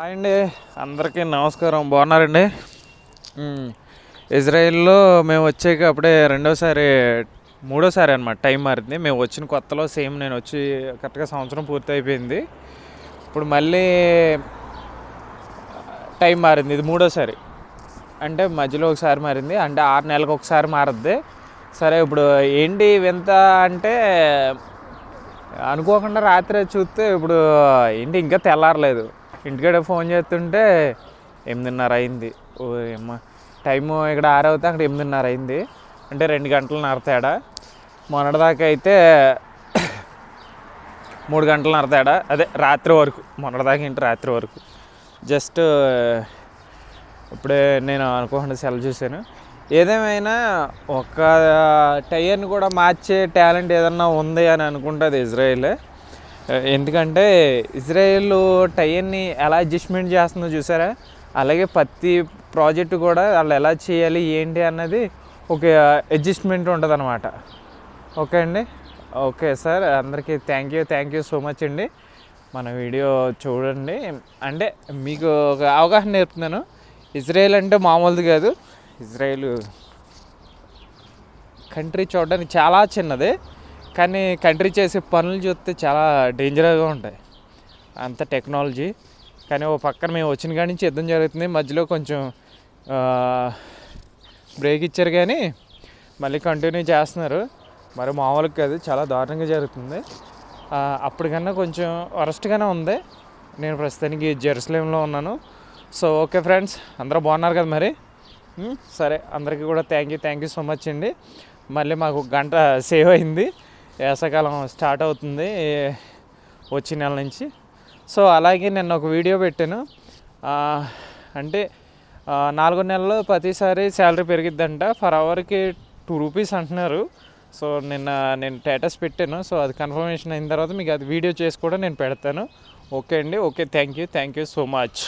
Hi అండి. అందరికీ నమస్కారం. బాగున్నారండి? ఇజ్రాయిల్లో మేము వచ్చాక అప్పుడే రెండోసారి మూడోసారి అనమాట టైం మారింది. మేము వచ్చిన కొత్తలో సేమ్ నేను వచ్చి కరెక్ట్గా సంవత్సరం పూర్తి అయిపోయింది. ఇప్పుడు మళ్ళీ టైం మారింది. ఇది మూడోసారి. అంటే మధ్యలో ఒకసారి మారింది. అంటే ఆరు నెలలకు ఒకసారి మారుద్ది. సరే ఇప్పుడు ఏంటి వింత అంటే అనుకోకుండా రాత్రి చూస్తే ఇప్పుడు ఏంటి ఇంకా తెల్లారలేదు. ఇంటికాడ ఫోన్ చేస్తుంటే ఎనిమిదిన్నర అయింది. ఓ టైము ఇక్కడ ఆరవుతే అక్కడ ఎనిమిదిన్నర అయింది. అంటే రెండు గంటలు తేడా మొన్నటిదాకా అయితే మూడు గంటలు నడతాడా. అదే రాత్రి వరకు. మొన్నటిదాకా ఏంటి రాత్రి వరకు. జస్ట్ ఇప్పుడే నేను అనుకోకుండా సెలవు చూశాను. ఏదేమైనా ఒక టైర్ని కూడా మార్చే టాలెంట్ ఏదన్నా ఉంది అని అనుకుంటుంది ఇజ్రాయిలే. ఎందుకంటే ఇజ్రాయెల్ టైర్ని ఎలా అడ్జస్ట్మెంట్ చేస్తుందో చూసారా? అలాగే ప్రతి ప్రాజెక్టు కూడా వాళ్ళు ఎలా చేయాలి ఏంటి అన్నది ఒక అడ్జస్ట్మెంట్ ఉంటుంది అనమాట ఓకే అండి? ఓకే సార్ అందరికీ thank you thank you so much అండి. మన వీడియో చూడండి. అంటే మీకు ఒక అవగాహన నేర్పుతున్నాను. ఇజ్రాయెల్ అంటే మామూలుది కాదు. ఇజ్రాయెల్ కంట్రీ చూడడానికి చాలా చిన్నది. కానీ కంట్రీ చేసే పనులు చూస్తే చాలా డేంజర్గా ఉంటాయి. అంత టెక్నాలజీ. కానీ ఓ పక్కన మేము వచ్చిన కాడి నుంచి యుద్ధం జరుగుతుంది. మధ్యలో కొంచెం బ్రేక్ ఇచ్చారు కానీ మళ్ళీ కంటిన్యూ చేస్తున్నారు. మరి మామూలుగా కాదు చాలా దారుణంగా జరుగుతుంది. అప్పటికన్నా కొంచెం వరస్ట్గానే ఉంది. నేను ప్రస్తుతానికి జెరూసలేంలో ఉన్నాను. సో ఓకే ఫ్రెండ్స్ అందరూ బాగున్నారు కదా మరి? సరే అందరికీ కూడా thank you thank you so much అండి. మళ్ళీ మాకు గంట సేవ్ అయింది. వేసవకాలం స్టార్ట్ అవుతుంది వచ్చే నెల నుంచి. సో అలాగే నేను ఒక వీడియో పెట్టాను. అంటే నాలుగు నెలల్లో ప్రతిసారి శాలరీ పెరిగిద్దంట. ఫర్ అవర్కి టూ రూపీస్ అంటున్నారు. సో నిన్న నేను స్టేటస్ పెట్టాను. సో అది కన్ఫర్మేషన్ అయిన తర్వాత మీకు అది వీడియో చేసి కూడా నేను పెడతాను. ఓకే అండి. Okay. Thank you. Thank you so much.